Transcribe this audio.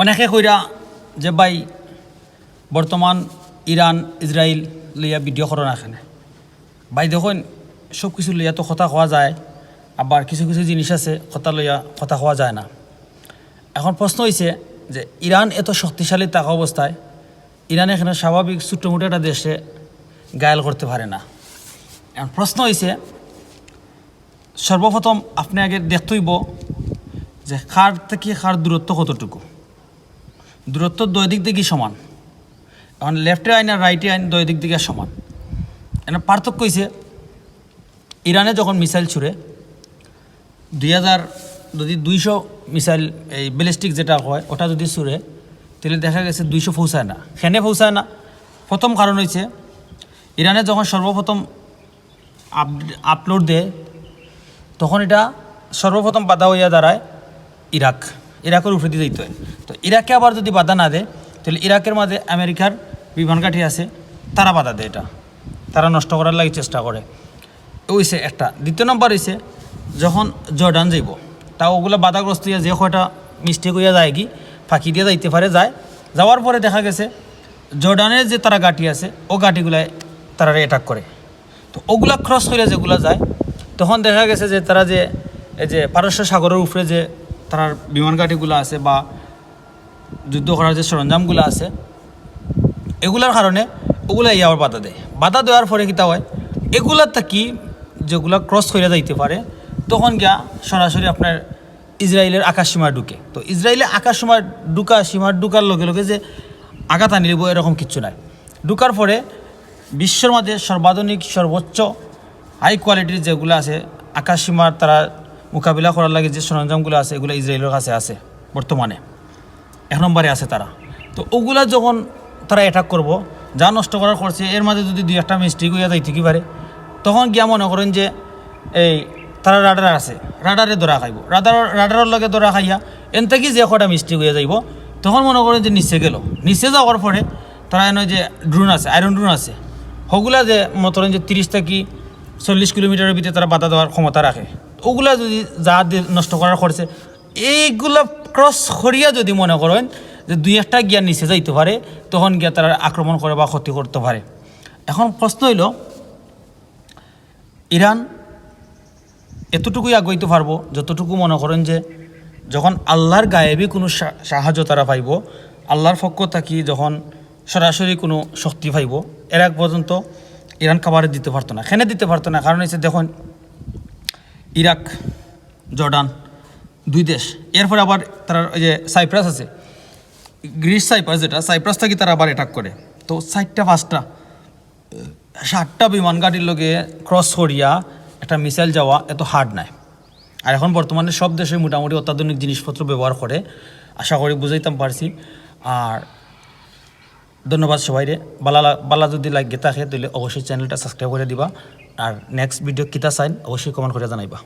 অনেকে কইরা যে, ভাই, বর্তমান ইরান ইসরায়েল লইয়া ভিডিও করো না এখানে ভাই, দেখুন, সব কিছু লইয়া তো কথা হওয়া যায়, আবার কিছু কিছু জিনিস আছে, কথা লইয়া কথা হওয়া যায় না। এখন প্রশ্ন হয়েছে যে, ইরান এত শক্তিশালী থাকা অবস্থায়, ইরান এখানে স্বাভাবিক ছোট্ট মোটো একটা দেশে গায়াল করতে পারে না? এখন প্রশ্ন হয়েছে সর্বপ্রথম আপনি আগে দেখতেইব যে খার থেকে খার দূরত্ব কতটুকু? দূরত্ব দুই দিক দিকে সমান। এখন লেফটে আইন আর রাইটে আইন দুই দিক দিকে সমান। এখানে পার্থক্য হয়েছে ইরানে যখন মিসাইল ছুড়ে, দুই হাজার, যদি দুইশো মিসাইল এই ব্যালিস্টিক যেটা হয়, ওটা যদি ছুড়ে, তাহলে দেখা গেছে দুইশো পৌঁছায় না। সেনে পৌঁছায় না। প্রথম কারণ হয়েছে ইরানে যখন সর্বপ্রথম আপ- আপলোড দেয়, তখন এটা সর্বপ্রথম বাধা হইয়া দাঁড়ায় ইরাক। ইরাকের উপরে দিয়ে দিতে হয়। তো ইরাকে আবার যদি বাধা না দেয়, তাহলে ইরাকের মাঝে আমেরিকার বিমান ঘাঁটি আছে, তারা বাধা দেয় এটা। তারা নষ্ট করার লাগে চেষ্টা করে। ওইছে একটা। দ্বিতীয় নম্বর হয়েছে যখন জর্ডান যাইব, তা ওগুলো বাধাগ্রস্ত হইয়া যে কয়টা মিস্টেক হইয়া যায় কি, ফাঁকি দিয়ে যাইতে পারে, যায়। যাওয়ার পরে দেখা গেছে, জর্ডানের যে তারা গাঁটি আছে, ও গাঁটিগুলায় তারা অ্যাটাক করে। তো ওগুলা ক্রস করে যেগুলা যায়, তখন দেখা গেছে যে তারা যে, এই যে পারস্য সাগরের উপরে যে তার বিমান ঘাটিগুলো আছে বা যুদ্ধ করার যে সরঞ্জামগুলো আছে, এগুলার কারণে ওগুলা ইয়ে আবার বাধা দেয়। বাধা দেওয়ার পরে কিতা হয়? এগুলার থাকি যেগুলা ক্রস করে যাইতে পারে, তখন গিয়া সরাসরি আপনার ইসরায়েলের আকাশ সীমা ঢুকে। তো ইসরায়েলে আকাশ সীমা ঢুকা সীমা ঢুকার লগে লগে যে আঘাত আনি লিব এরকম কিচ্ছু নাই। ঢুকার পরে বিশ্বর মাঝে সর্বাধুনিক, সর্বোচ্চ হাই কোয়ালিটির যেগুলো আছে আকাশ সীমার তারা মোকাবিলা করার লাগে যে সরঞ্জামগুলো আছে, এগুলো ইসরায়েলের কাছে আছে, বর্তমানে। এক নম্বরে আছে তারা। তো ওগুলা যখন তারা অ্যাটাক করব, যা নষ্ট করার করছে, এর মাঝে যদি দুই একটা মিস্টেক হইয়া যাইতে কি পারে। তখন গিয়া মনে করেন যে, এই তারা রাডার আছে রাডারে ধরা খাইব। রাডার রাডারের লগে ধরা খাইয়া এন থেকে যে কটা মিস্টেক হয়ে যাইব? তখন মনে করেন যে নিচে গেল। নিচে যাওয়ার পরে তারা এনে যে ড্রোন আছে আয়রন ড্রোন আছে। ওগুলা যে মনে করেন যে তিরিশ থেকে চল্লিশ কিলোমিটারের ভিতরে তারা বাধা দেওয়ার ক্ষমতা রাখে। ওগুলা যদি যা নষ্ট করার করছে এইগুলা ক্রস করিয়া যদি মনে করেন যে দুই একটা গিয়া নিচে যাইতে পারে, তখন গিয়া তারা আক্রমণ করে বা ক্ষতি করতে পারে। এখন প্রশ্ন হইল, ইরান এতটুকুই আগাইতে পারব, যতটুকু মনে করেন যে যখন আল্লাহর গায়েবী কোনো সাহায্য তারা পাইব, আল্লাহর পক্ষ থাকি যখন সরাসরি কোনো শক্তি পাইব, এর আগ পর্যন্ত ইরান খাবারে দিতে পারতো না। খেনে দিতে পারতো না? কারণ হচ্ছে দেখুন ইরাক, জর্ডান, দুই দেশ। এরপরে আবার তারা ওই যে সাইপ্রাস আছে। গ্রিস সাইপ্রাস যেটা, সাইপ্রাস থেকে তারা আবার অ্যাটাক করে। তো সাইটটা পাঁচটা ষাটটা বিমান গাড়ির লগে ক্রস করিয়া একটা মিসাইল যাওয়া এত হার্ড নাই। আর এখন বর্তমানে সব দেশে মোটামুটি অত্যাধুনিক জিনিসপত্র ব্যবহার করে। আশা করি বুঝাইতাম পারছি। আর ধন্যবাদ সবাইরে। বালা বালা যদি লাইক গেতা থাকে তাহলে অবশ্যই চ্যানেলটা সাবস্ক্রাইব করে দিবা। আর নেক্সট ভিডিও কিতা চাইন, অবশ্যই কমেন্ট করে জানাইবা।